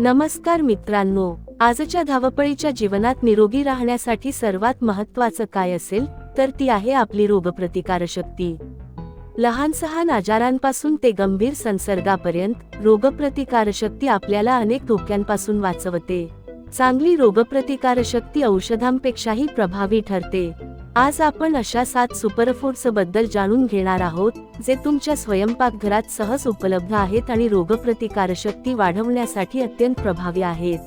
नमस्कार मित्रांनो आजच्या धावपळीच्या जीवनात निरोगी राहण्यासाठी सर्वात महत्वाचं काय असेल तर ती आहे आपली रोगप्रतिकारशक्ती. लहान सहान आजारांपासून ते गंभीर संसर्गापर्यंत रोगप्रतिकारशक्ती आपल्याला अनेक धोक्यांपासून वाचवते. चांगली रोगप्रतिकारशक्ती औषधांपेक्षाही प्रभावी ठरते. आज आपण अशा सात सुपरफूड्सबद्दल जाणून घेणार आहोत जे तुमच्या स्वयंपाकघरात सहज उपलब्ध आहेत आणि रोगप्रतिकारशक्ती वाढवण्यासाठी अत्यंत प्रभावी आहेत.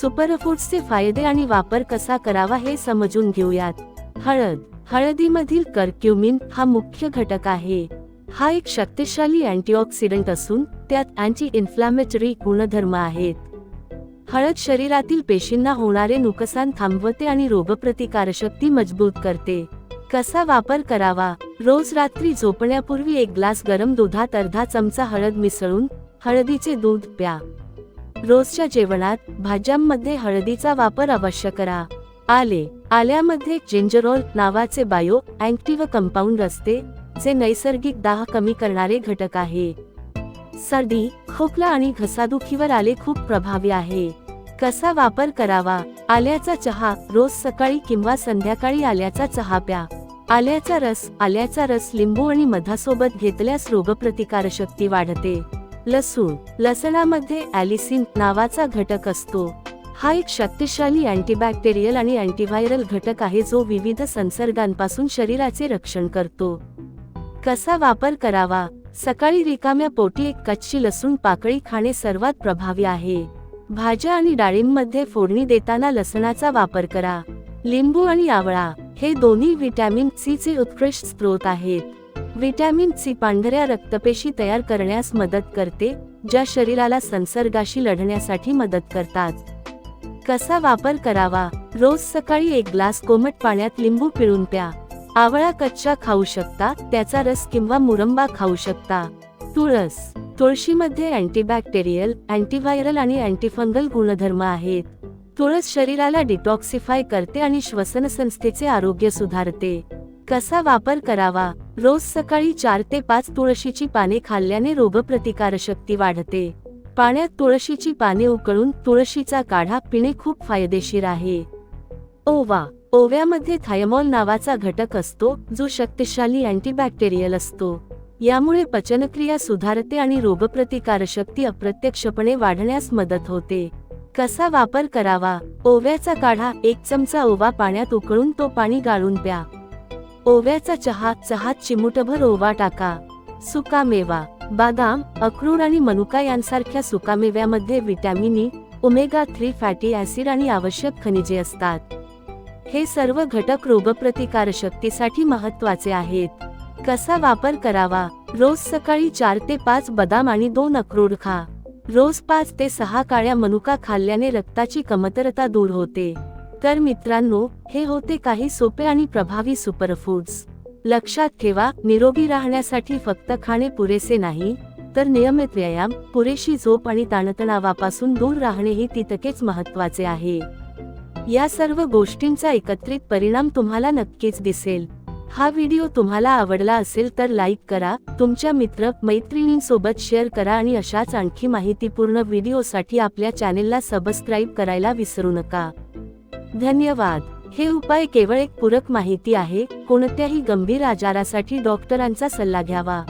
सुपरफूड्सचे फायदे आणि वापर कसा करावा हे समजून घेऊयात. हळद हळदीमधील कर्क्युमिन हा मुख्य घटक आहे. हा एक शक्तिशाली अँटीऑक्सिडंट असून त्यात अँटी इन्फ्लॅमेटरी गुणधर्म आहेत. हळद शरीरातील पेशींना होणारे नुकसान थांबवते आणि रोगप्रतिकारशक्ती मजबूत करते. कसा वापर करावा? रोज रात्री झोपण्यापूर्वी एक ग्लास गरम दुधात अर्धा चमचा हळद मिसळून हळदीचे दूध प्या. रोजच्या जेवणात भाज्यांमध्ये हळदीचा वापर अवश्य करा. आले आल्यामध्ये जिंजरोल नावाचे बायो अँक्टिव्ह कंपाऊंड असते जे नैसर्गिक दाह कमी करणारे घटक आहे. सर्दी खोकला आणि घसादुखीवर आले खूप प्रभावी आहे. कसा वापर करावा? आल्याचा चहा रोज सकाळी किंवा संध्याकाळी आल्याचा चहा प्या. आल्याचा रस आल्याचा रस लिंबू आणि मधासोबत घेतल्यास रोगप्रतिकारशक्ती वाढते. लसूण लसणामध्ये ॲलिसिन नावाचा घटक असतो. हा एक शक्तिशाली अँटीबॅक्टेरियल आणि अँटीव्हायरल घटक आहे जो विविध संसर्गांपासून शरीराचे रक्षण करतो. कसा वापर करावा? सकाळी रिकाम्या पोटी एक कच्ची लसूण पाकळी खाणे सर्वात प्रभावी आहे. भाज्या आणि डाळींमध्ये फोडणी देताना लसणाचा वापर करा. लिंबू आणि आवळा हे दोन्ही व्हिटॅमिन सी चे उत्कृष्ट स्रोत आहेत. व्हिटॅमिन सी पांढऱ्या रक्तपेशी तयार करण्यास मदत करते ज्या शरीराला संसर्गाशी लढण्यासाठी मदत करतात. कसा वापर करावा? रोज सकाळी एक ग्लास कोमट पाण्यात लिंबू पिळून प्या. आवळा कच्चा खाऊ शकता त्याचा रस किंवा मुरंबा खाऊ शकता. तुळस तुळशीमध्ये अँटीबॅक्टेरियल अँटीव्हायरल आणि अँटीफंगल गुणधर्म आहेत. तुळस शरीराला डिटॉक्सिफाय करते आणि श्वसन संस्थेचे आरोग्य सुधारते. कसा वापर करावा? रोज सकाळी चार ते पाच तुळशीची पाने खाल्ल्याने रोगप्रतिकारशक्ती वाढते. पाण्यात तुळशीची पाने उकळून तुळशीचा काढा पिणे खूप फायदेशीर आहे. ओवा. ओव्यामध्ये थायमॉल नावाचा घटक असतो जो शक्तिशाली अँटीबॅक्टेरियल असतो. यामुळे पचनक्रिया सुधारते आणि रोगप्रतिकारशक्ती अप्रत्यक्षपणे वाढण्यास मदत होते. कसा वापर करावा? ओव्याचा काढा. एक चमचा ओवा पाण्यात उकळून तो पाणी गाळून प्या. ओव्याचा चहा. चहात चिमुटभर ओवा टाका. सुकामेवा. बदाम अक्रूड आणि मनुका यांसारख्या सुकामेव्यामध्ये vitamin E e, omega three fatty acid आणि आवश्यक खनिजे असतात. हे सर्व घटक रोगप्रतिकारशक्तीसाठी महत्त्वाचे आहेत. कसा वापर करावा? रोज सकाळी चार ते पाच बदाम आणि दोन अक्रोड खा. रोज पाच ते सहा काळ्या मनुका खाल्ल्याने रक्ताची कमतरता दूर होते. तर मित्रांनो हे होते काही सोपे आणि प्रभावी सुपरफूड्स. लक्षात ठेवा निरोगी राहण्यासाठी फक्त खाणे पुरेसे नाही तर नियमित व्यायाम पुरेशी झोप आणि ताणतणावापासून दूर राहणेही तितकेच महत्त्वाचे आहे. या सर्व गोष्टींचा एकत्रित परिणाम तुम्हाला नक्कीच दिसेल. हा व्हिडिओ तुम्हाला आवडला असेल तर लाईक करा तुमच्या मित्र मैत्रिणींसोबत शेअर करा आणि अशाच आणखी माहितीपूर्ण व्हिडिओसाठी आपल्या चॅनेलला सबस्क्राईब करायला विसरू नका. धन्यवाद. हे उपाय केवळ एक पूरक माहिती आहे कोणत्याही गंभीर आजारासाठी डॉक्टरांचा सल्ला घ्यावा.